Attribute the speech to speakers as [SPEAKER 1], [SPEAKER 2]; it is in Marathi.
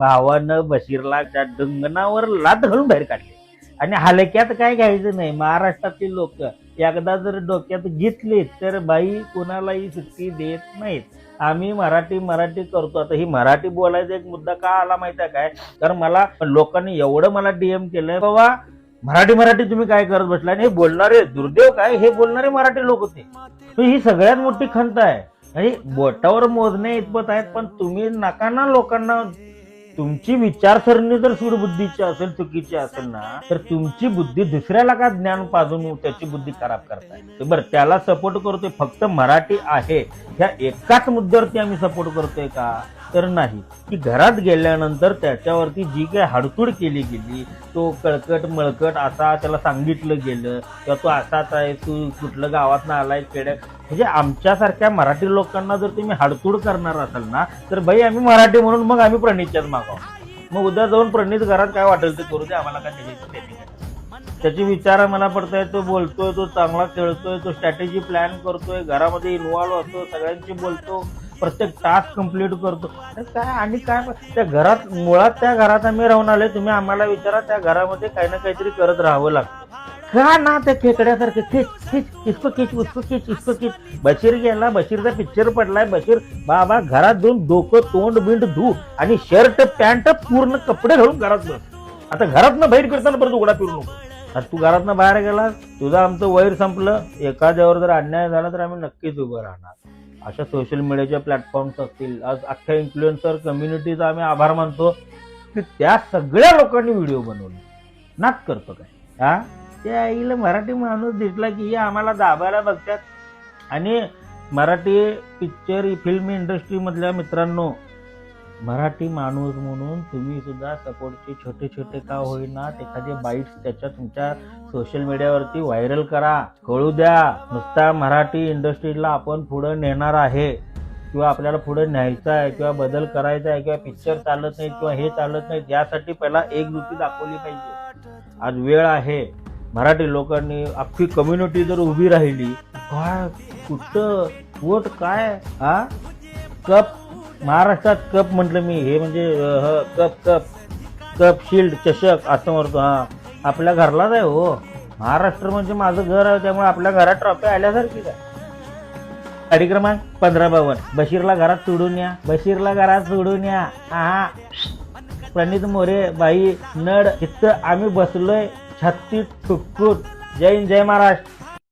[SPEAKER 1] भावानं बशीरला त्या डंगणावर लात घालून बाहेर काढले. आणि हलक्यात काय घ्यायचं नाही महाराष्ट्रातील लोक एकदा जर डोक्यात घेतले तर बाई कुणालाही सुट्टी देत नाहीत. आम्ही मराठी मराठी करतो. आता ही मराठी बोलायचा एक मुद्दा का आला माहिती आहे काय? कारण मला लोकांनी एवढं मला डीएम केलंय बाबा मराठी मराठी तुम्ही काय करत बसला आणि हे बोलणारे दुर्दैव काय? हे बोलणारे मराठी लोक होते. ही सगळ्यात मोठी खंत आहे. आणि बोटावर मोजणे इतपत आहेत पण तुम्ही नका ना लोकांना तुमची विचारसरणी जर सूडबुद्धीची असेल चुकीची असेल ना तर तुमची बुद्धी दुसऱ्याला का ज्ञान पाजून त्याची बुद्धी खराब करताय? बरं त्याला सपोर्ट करतोय फक्त मराठी आहे. ह्या एकाच मुद्द्यावरती आम्ही सपोर्ट करतोय का? तर नाही. की घरात गेल्यानंतर त्याच्यावरती जी काही हाडतूड केली गेली तो कळकट मळकट असा त्याला सांगितलं गेलं किंवा तो असाच आहे तू कुठलं गावात आलाय खेड्यात म्हणजे आमच्यासारख्या मराठी लोकांना जर तुम्ही हाडतूड करणार असाल ना तर बाई आम्ही मराठी म्हणून मग आम्ही प्रणितच्याच मागाव मग उद्या जाऊन प्रणित घरात काय वाटेल ते करू दे आम्हाला काय त्याची त्याचे विचार मला पडताय तो बोलतोय तो चांगला खेळतोय तो स्ट्रॅटेजी प्लॅन करतोय घरामध्ये इन्व्हॉल्व्ह असतो सगळ्यांशी बोलतो. प्रत्येक टास्क कंप्लीट करतो. काय आणि काय त्या घरात मुळात त्या घरात आम्ही राहून आले तुम्ही आम्हाला विचारा त्या घरामध्ये काही ना काहीतरी करत राहावं लागतं. का ना त्या खेकड्यासारखं खिच खिच इसको खिच उसको खिच इसको खिच. बशीर गेला बशीरचा पिक्चर पडलाय बशीर बाबा घरात दोन डोकं तोंड बिंड धू आणि शर्ट पॅन्ट पूर्ण कपडे घालून घरात बस. आता घरातनं बाहेर करताना परत उघडा फिरू नको. आता तू घरातनं बाहेर गेला तुझं आमचं वैर संपलं एखाद्यावर जर अन्याय झाला तर आम्ही नक्कीच उभं राहणार. अशा सोशल मीडियाच्या प्लॅटफॉर्म्स असतील आज अख्ख्या इन्फ्लुएन्सर कम्युनिटीचा आम्ही आभार मानतो. की त्या सगळ्या लोकांनी व्हिडिओ बनवले. नाच करतो काय? हा? त्या आईला मराठी माणूस दिसला की हे आम्हाला दाबायला बघतात. आणि मराठी पिक्चर फिल्म इंडस्ट्रीमधल्या मित्रांनो मराठी माणूस म्हणून तुम्ही सुद्धा सपोर्टचे छोटे छोटे का होईना एखादे बाईट्स त्याच्या तुमच्या सोशल मीडियावरती व्हायरल करा. कळू द्या नुसता मराठी इंडस्ट्रीला आपण पुढं नेणार आहे. किंवा आपल्याला पुढे न्यायचं आहे किंवा बदल करायचा आहे किंवा पिक्चर चालत नाही किंवा हे चालत नाही यासाठी पहिला एकजुटी दाखवली पाहिजे. आज वेळ आहे. मराठी लोकांनी अख्खी कम्युनिटी जर उभी राहिली काय कुठं वोट काय हा? कप महाराष्ट्रात कप म्हटलं मी हे म्हणजे अं, ह, कप कप. कप शिल्ड चषक असं म्हणतो हा. आपल्या घरलाच आहे हो. महाराष्ट्र म्हणजे माझं घर आहे त्यामुळे आपल्या घरात ट्रॉफी आल्यासारखी काय गाडी क्रमांक पंधरा बावन्न. बशीरला घरात सोडून या. बशीरला घरात सोडून या. हा प्रणित मोरे बाई नड इथं आम्ही बसलोय छत्तीस ठुकठुक जय हिंद जय महाराष्ट्र.